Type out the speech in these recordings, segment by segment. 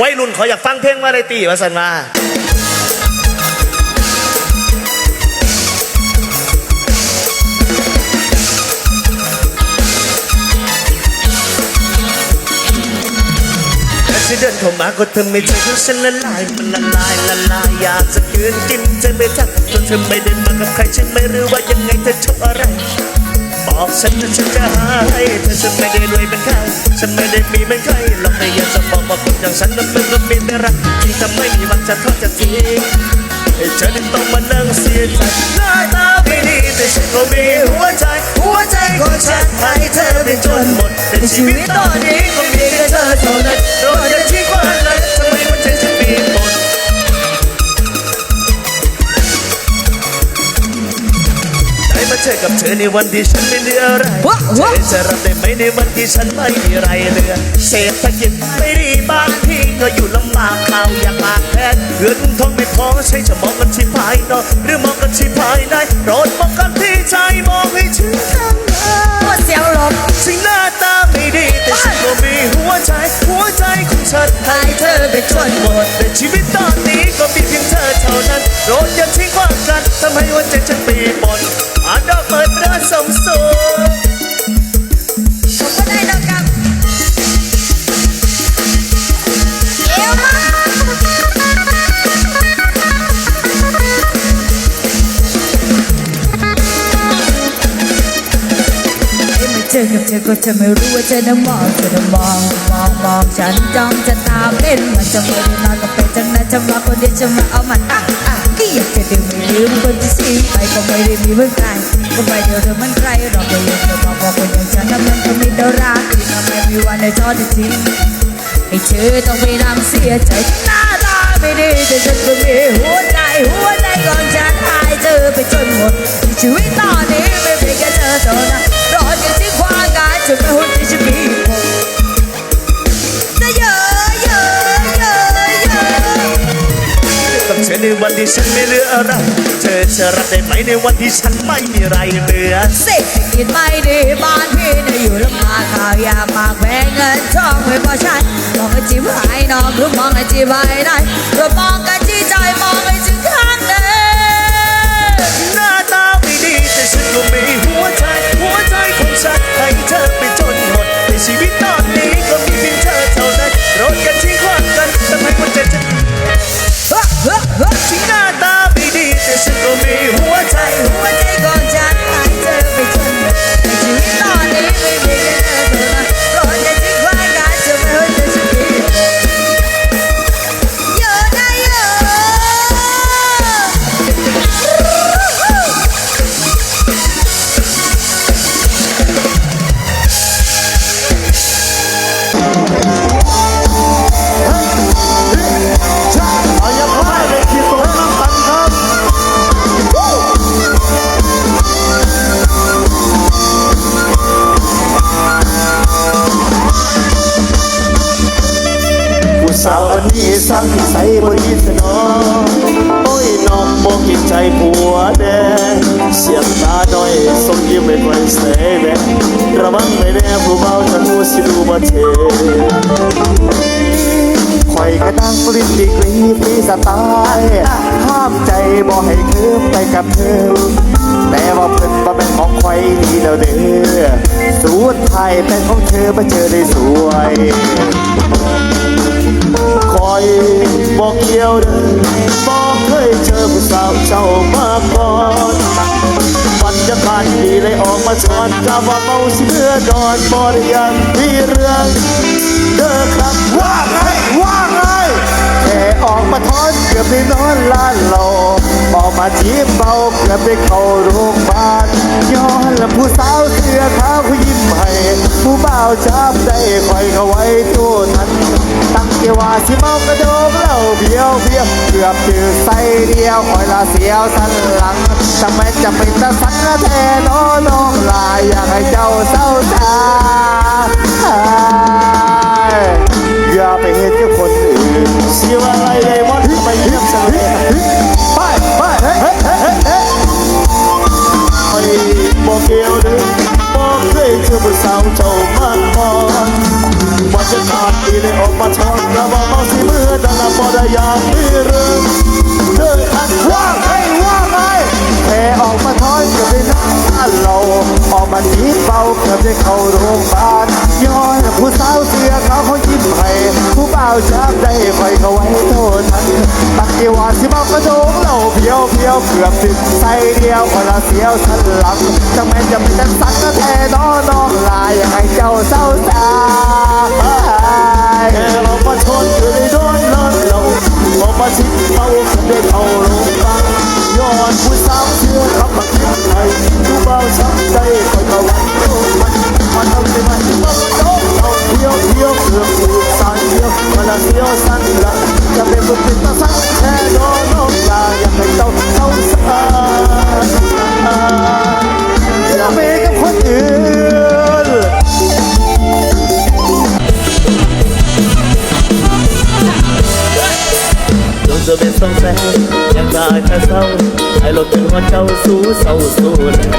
วัยรุ่นเขาอยากฟังเพลงวาไรตี้ว่าสันมาแต่ที่เดินเข้ามาก็เธอไม่ใช่คือฉันละลายมันละลายละลายอยากจะกลืนกินเธอไม่ทักจนเธอไม่ได้มากับใครฉันไม่รู้ว่ายังไงเธอชอบอะไร อกฉันว่าฉันจะให้เธอฉันไม่ได้รวยเป็นใครฉันไม่ได้มีเป็นใครหรอกแต่อยากจะบอกว่าคนอย่างฉันนั้นมันก็มีแต่รักจริงทำไม่มีวันจะทอดจะทิ้งให้เธอได้ต้องมานั่งเสียใจหน้าตาไม่ดีแต่ฉันก็มีหัวใจ หัวใจของฉันให้เธอไปจนหมดแต่ชีวิตตอนนี้ก็มีแค่เธอเท่านั้นโดนจะทิ้งความรั อกับเธอในวันที่ฉันไม่เหลืออะไรว้าวว้าวเธอจะรับได้ไหมในวันที่ฉันไม่มีไรเหลือเศรษฐกิจไม่ดีบางที่ก็อยู่ลำบากข่าวอย่างมากแพ้เงินทองไม่พอใช้จะมองกันที่ภายนอกหรือมองกันที่ภายในโปรดมองกันที่ใจมองให้ถึงข้างในหมดเสียงลมถึงหน้าตาไม่ดีแต่ฉันก็มีหัวใจ หัวใจของฉันให้เธอไปจนหมดแต่ชีวิตตอนนี้ก็มีเพียงเธอเท่านั้นโปรด กับเธอก็จะไม่รู้ว่าเธอน่ะมองเธอน่ะมองมองมองฉันจ้องจะตามเล่นมันจะไม่ได้นอนกับเป็นจังนั้นจะมาคนเดียวจะมาเอามันอะอะก็อยากจะดื่มไม่ลืมคนที่สิ้นไปก็ไม่ได้มีเพื่อนใครก็ไปเดียวเธอมันใครหรอกเดียวเธอบอกว่าคนอย่างฉันนั้นมันก็ไมีแต่รักที่ทำให้มีวันได้ทอดทิ้งให้เธอต้องไปนั่งเสียใจหน้าตาไม่ดีแต่ฉันก็มีหัวใจหัว ฉันไม่เหลืออะไร เธอจะรักได้ไหมในวันที่ฉันไม่มีไรเหลือเศรษฐกิจไม่ดีบ้านพี่น่ะอยู่ลำบากข้าวยากมากแพงเงินทองไม่พอใช้มองกันที่ภายนอกหรือมองกันที่ภายในหรือมองกันจีใจมอง นนี้สั่งใส่บริสนอโอ้ยน้องบอกกินใจผัวแดงเสียงตาด้อยส่งยิ้มไม่ค่อยใส่แบงระวังไม่แน่ผู้เบาจะรู้สิดูบ่เทคอยกระดังปรินดีกรีฟรีสไตล์ห้ามใจบอกให้คืมไปกับเธอแต่ว่าเพิ่นบ่เป็นของคอยดีแล้วเด้อสุดท้ายเป็นของเธอมาเจอได้สวย อยบอกเกี่ยวเดินบอกเคยเจอผู้สาวเจ้ามาก่อนบรรยากาศดีเลยออกมาชวนกาว่าเมาสิเพื่อดอนบริยังมีเรื่องเด้อครับว่าไงว่าไงแค่ออกมาทอนเกือบได้นอนลานหลอ อกมาจีบเบาเกือบได้เข้าโรงพยาบาลย้อนละผู้สาวเสื้อขาวผู้ยิ้มให้ผู้บ่าวจับได้คอยเขาไว้ตู้ทันตั้งเกี่ว่าสิเมากระโดงเล่าเบียวเบียวเกือบจืดใส่เดียวคอยละเสียวสันหลังจำเป็นจะเป็นตะสันละแทนอน้องลายอยากให้เจ้าเศร้า สาวเจ้ามากพอว่าจะขาดดีเลยออกมาชอน กับได้เข้าโรงพยาบาลย้อนผู้สาวเสือเขาเขายิ้มให้ผู้เป่าวจับได้คอยเขาไว้โทษทันตักกีวานที่บ้ากระโดงเหล่าเพียวเพียวเกือบติดใส่เดียวคนละเสียวสันหลังจังแม่จะไป็นจังสักก็แท้น้องน้องลายยังไงเจ้าเศร้าสาเธอลงมาชน los sandios, palacios sandra. giờ bên sông xe em ra cha sau ai lột từ hoa trâu xú sâu xú lẹ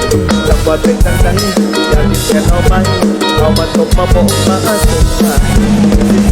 chẳng qua bên trắng trắng đàn đi xe nó bay ao mặt cục mà bộ má sông mai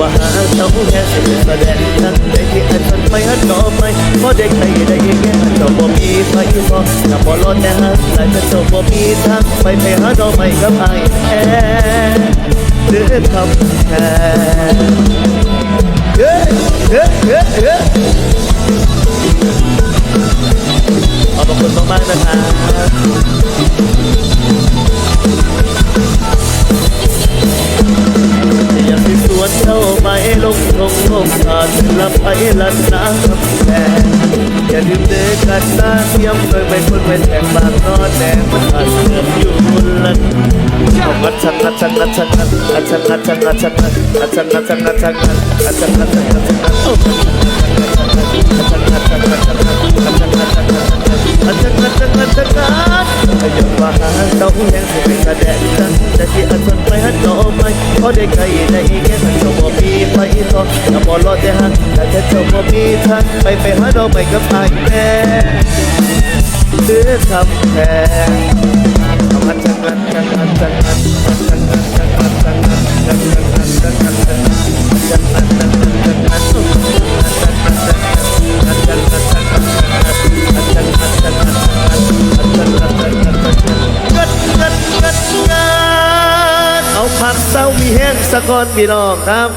ว่าหาเต้าแค่สิแสดงทั้งไปที่อันสันไปหัดก็ไปพอเด้ใครได้แค่อันก็บ่มีไปก็ถ้าพอรอดแต่หัหลายเป็นจ้าบ่มีทางไปไปหาดราไม้กับไอแอนเรือคำแทนเฮ้เฮ้เฮ้เฮ้ขอบคุณมากๆนะครับ เท่าไปลงทงลงขาดลับไปลัดน้ำคแพงอย่าลืมเดินกัดตาเทียมเคยไปคนไปแต่งบางนอนแต่มันอาจเสื่ออยู่คนละอัชันอัชันอัชันอัชันอัชันอัชันอัชันอัชันอัชันอัชันอัชันอัชันอัชันอัชันอัชันอัชัน sekat Kejut bahan tahu yang sering kadang Jadi asan pelayan domai Kode kai nai kesan coba pipa ito Namo lo tehan Kata coba pita Pai pai hado pai kepai me Dia kam ke Kaman jangan jangan jangan Jangan jangan jangan Jangan jangan jangan เอาพักเศร้ามีแห้งสะกอนพี่น้องครับ